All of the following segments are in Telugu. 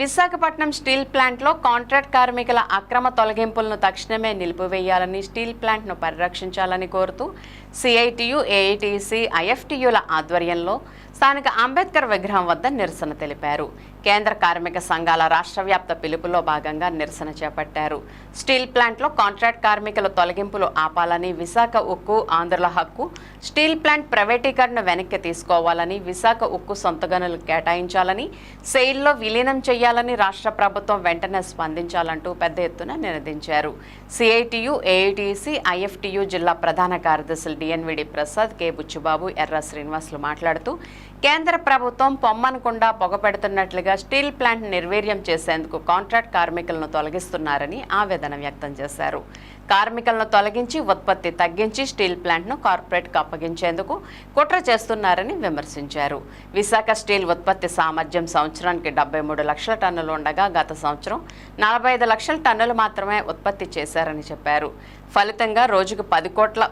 విశాఖపట్నం స్టీల్ ప్లాంట్లో కాంట్రాక్ట్ కార్మికుల అక్రమ తొలగింపులను తక్షణమే నిలిపివేయాలని స్టీల్ ప్లాంట్ను పరిరక్షించాలని కోరుతూ సిఐటియు ఏఐటిసి ఐఎఫ్టియుల ఆధ్వర్యంలో స్థానిక అంబేద్కర్ విగ్రహం వద్ద నిరసన తెలిపారు. కేంద్ర కార్మిక సంఘాల రాష్ట్ర వ్యాప్త పిలుపులో భాగంగా నిరసన చేపట్టారు. స్టీల్ ప్లాంట్లో కాంట్రాక్ట్ కార్మికుల తొలగింపులు ఆపాలని విశాఖ ఉక్కు ఆంధ్రుల హక్కు స్టీల్ ప్లాంట్ ప్రైవేటీకరణ వెనక్కి తీసుకోవాలని విశాఖ ఉక్కు సొంత గనులు కేటాయించాలని సెయిల్లో విలీనం చేయాలని రాష్ట్ర ప్రభుత్వం వెంటనే స్పందించాలంటూ పెద్ద ఎత్తున నినదించారు. సిఐటియు ఏఐటిసి ఐఎఫ్టియు జిల్లా ప్రధాన కార్యదర్శులు డిఎన్విడి ప్రసాద్ కె బుచ్చుబాబు ఎర్ర శ్రీనివాసులు మాట్లాడుతూ కేంద్ర ప్రభుత్వం పొమ్మనకుండా పొగపెడుతున్నట్లుగా స్టీల్ ప్లాంట్ నిర్వీర్యం చేసేందుకు కాంట్రాక్ట్ కార్మికులను తొలగిస్తున్నారని ఆవేదన వ్యక్తం చేశారు. కార్మికులను తొలగించి ఉత్పత్తి తగ్గించి స్టీల్ ప్లాంట్ను కార్పొరేట్కు అప్పగించేందుకు కుట్ర చేస్తున్నారని విమర్శించారు. విశాఖ స్టీల్ ఉత్పత్తి సామర్థ్యం సంవత్సరానికి డెబ్బై మూడు లక్షల టన్నులు ఉండగా గత సంవత్సరం నలభై ఐదు లక్షల టన్నులు మాత్రమే ఉత్పత్తి చేశారని చెప్పారు. ఫలితంగా రోజుకు పది కోట్ల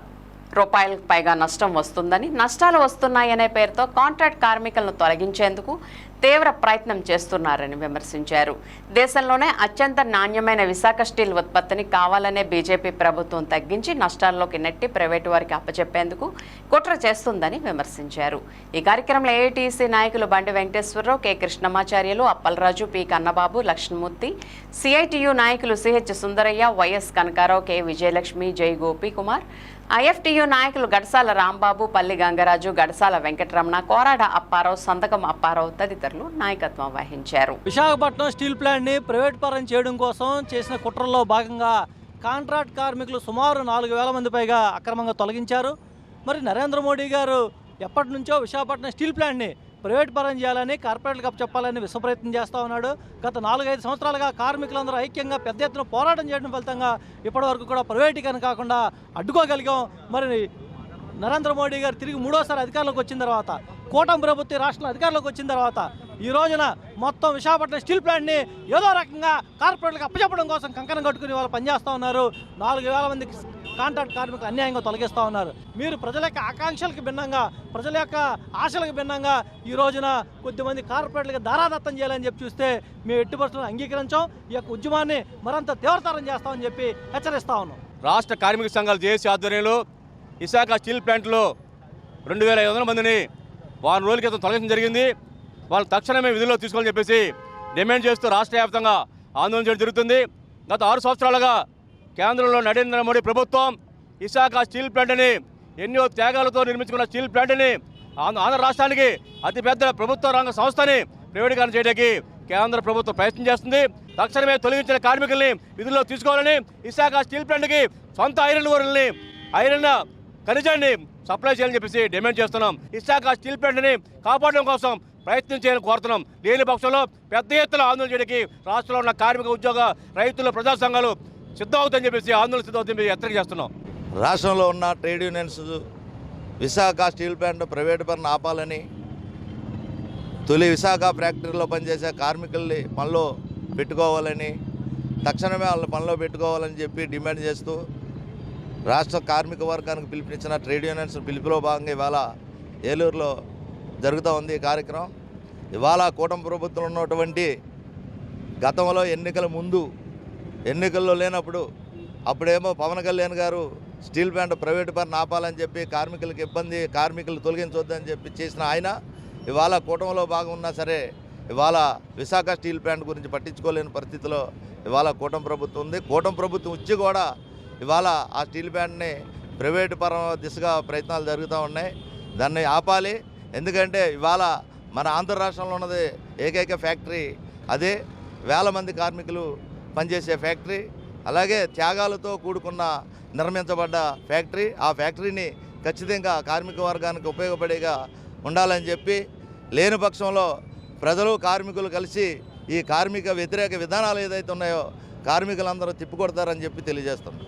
రూపాయలకు పైగా నష్టం వస్తుందని నష్టాలు వస్తున్నాయనే పేరుతో కాంట్రాక్ట్ కార్మికులను తొలగించేందుకు తీవ్ర ప్రయత్నం చేస్తున్నారని విమర్శించారు. దేశంలోనే అత్యంత నాణ్యమైన విశాఖ స్టీల్ ఉత్పత్తిని కావాలనే బీజేపీ ప్రభుత్వం తగ్గించి నష్టాల్లోకి నెట్టి ప్రైవేటు వారికి అప్పచెప్పేందుకు కుట్ర చేస్తుందని విమర్శించారు. ఈ కార్యక్రమంలో ఏఐటీసీ నాయకులు Bandi Venkateswararao K. Krishnamacharyulu Appalaraju P. Kannababu Lakshmanamurthy CITU నాయకులు CH Sundarayya YS Kanakarao K. Vijayalakshmi Jai Gopi Kumar IFTU నాయకులు గడసాల రాంబాబు పల్లి గంగరాజు గడసాల వెంకటరమణ కోరాడ అప్పారావు సంతకం అప్పారావు తదితరులు. నాయకత్వం వహించారు. విశాఖపట్నం స్టీల్ ప్లాంట్ని ప్రైవేట్ పరం చేయడం కోసం చేసిన కుట్రల్లో భాగంగా కాంట్రాక్ట్ కార్మికులు సుమారు నాలుగు వేల మంది పైగా అక్రమంగా తొలగించారు. మరి నరేంద్ర మోడీ గారు ఎప్పటి నుంచో విశాఖపట్నం స్టీల్ ప్లాంట్ని ప్రైవేట్ పరం చేయాలని కార్పొరేట్లకు అప్పచెప్పాలని విశ్వప్రయత్నం చేస్తూ ఉన్నాడు. గత నాలుగైదు సంవత్సరాలుగా కార్మికులందరూ ఐక్యంగా పెద్ద ఎత్తున పోరాటం చేయడం ఫలితంగా ఇప్పటివరకు కూడా ప్రైవేటీకరణ కాకుండా అడ్డుకోగలిగాం. మరి నరేంద్ర మోడీ గారు తిరిగి మూడోసారి అధికారంలోకి వచ్చిన తర్వాత కూటమి ప్రభుత్వం రాష్ట్రంలో అధికారంలోకి వచ్చిన తర్వాత ఈ రోజున మొత్తం విశాఖపట్నం స్టీల్ ప్లాంట్ని ఏదో రకంగా కార్పొరేట్లకు అప్పచెప్పడం కోసం కంకణం కట్టుకుని వాళ్ళు పనిచేస్తూ ఉన్నారు. నాలుగు వేల మంది కాంట్రాక్ట్ కార్మికులు అన్యాయంగా తొలగిస్తూ ఉన్నారు. మీరు ప్రజల యొక్క ఆకాంక్షలకు భిన్నంగా ప్రజల యొక్క ఆశలకు భిన్నంగా ఈ రోజున కొద్దిమంది కార్పొరేట్లకు దారాదత్తం చేయాలని చెప్పి చూస్తే మేము ఎట్టి పరిస్థితులను అంగీకరించాం. ఈ యొక్క ఉద్యమాన్ని మరింత తీవ్రతరం చేస్తామని చెప్పి హెచ్చరిస్తా ఉన్నాం. రాష్ట్ర కార్మిక సంఘాలు జేఏసీ ఆధ్వర్యంలో విశాఖ స్టీల్ ప్లాంట్లో రెండు వేల ఐదు వందల మందిని వారం రోజుల క్రితం తొలగించడం జరిగింది. వాళ్ళు తక్షణమే విధుల్లో తీసుకోవాలని చెప్పేసి డిమాండ్ చేస్తూ రాష్ట్ర వ్యాప్తంగా ఆందోళన చేయడం జరుగుతుంది. గత ఆరు సంవత్సరాలుగా కేంద్రంలో నరేంద్ర మోడీ ప్రభుత్వం విశాఖ స్టీల్ ప్లాంట్ని ఎన్నో త్యాగాలతో నిర్మించుకున్న స్టీల్ ప్లాంట్ని ఆంధ్ర ఆంధ్ర రాష్ట్రానికి అతిపెద్ద ప్రభుత్వ రంగ సంస్థని ప్రైవేటీకరణ చేయడానికి కేంద్ర ప్రభుత్వం ప్రయత్నం చేస్తుంది. తక్షణమే తొలగించిన కార్మికుల్ని విధుల్లో తీసుకోవాలని విశాఖ స్టీల్ ప్లాంట్కి సొంత ఐరన్ వరల్ని ఐరన్ ఖనిజాన్ని సప్లై చేయాలని చెప్పేసి డిమాండ్ చేస్తున్నాం. విశాఖ స్టీల్ ప్లాంట్ని కాపాడడం కోసం ప్రయత్నం చేయాలని కోరుతున్నాం. లేని పక్షంలో పెద్ద ఎత్తున ఆందోళన చేయడానికి రాష్ట్రంలో ఉన్న కార్మిక ఉద్యోగ రైతుల ప్రజా సంఘాలు సిద్ధమవుతాయని చెప్పేసి ఆందోళన సిద్ధమవుతుంది హెచ్చరిక చేస్తున్నాం. రాష్ట్రంలో ఉన్న trade unions Visakha steel plant private పని ఆపాలని తొలి విశాఖ ఫ్యాక్టరీలో పనిచేసే కార్మికుల్ని పనిలో పెట్టుకోవాలని తక్షణమే వాళ్ళని పనిలో పెట్టుకోవాలని చెప్పి డిమాండ్ చేస్తూ రాష్ట్ర కార్మిక వర్గానికి పిలుపునిచ్చిన ట్రేడ్ యూనియన్స్ పిలుపులో భాగంగా ఇవాళ ఏలూరులో జరుగుతూ ఉంది ఈ కార్యక్రమం. ఇవాళ కూటమి ప్రభుత్వంలో ఉన్నటువంటి గతంలో ఎన్నికల ముందు ఎన్నికల్లో లేనప్పుడు అప్పుడేమో పవన్ కళ్యాణ్ గారు స్టీల్ ప్లాంట్ ప్రైవేట్ పని ఆపాలని చెప్పి కార్మికులకు ఇబ్బంది కార్మికులు తొలగించొద్దని చెప్పి చేసిన ఆయన ఇవాళ కూటమిలో భాగం ఉన్నా సరే ఇవాళ విశాఖ స్టీల్ ప్లాంట్ గురించి పట్టించుకోలేని పరిస్థితిలో ఇవాళ కూటమి ప్రభుత్వం ఉంది. కూటమి ప్రభుత్వం వచ్చి కూడా ఇవాళ ఆ స్టీల్ ప్లాంట్ని ప్రైవేట్ పరం దిశగా ప్రయత్నాలు జరుగుతూ ఉన్నాయి. దాన్ని ఆపాలి. ఎందుకంటే ఇవాళ మన ఆంధ్ర రాష్ట్రంలో ఉన్నది ఏకైక ఫ్యాక్టరీ అదే. వేల మంది కార్మికులు పనిచేసే ఫ్యాక్టరీ. అలాగే త్యాగాలతో కూడుకున్న నిర్మించబడ్డ ఫ్యాక్టరీ. ఆ ఫ్యాక్టరీని ఖచ్చితంగా కార్మిక వర్గానికి ఉపయోగపడేగా ఉండాలని చెప్పి లేని పక్షంలో ప్రజలు కార్మికులు కలిసి ఈ కార్మిక వ్యతిరేక విధానాలు ఏదైతే ఉన్నాయో కార్మికులందరూ తిప్పికొడతారని చెప్పి తెలియజేస్తున్నాం.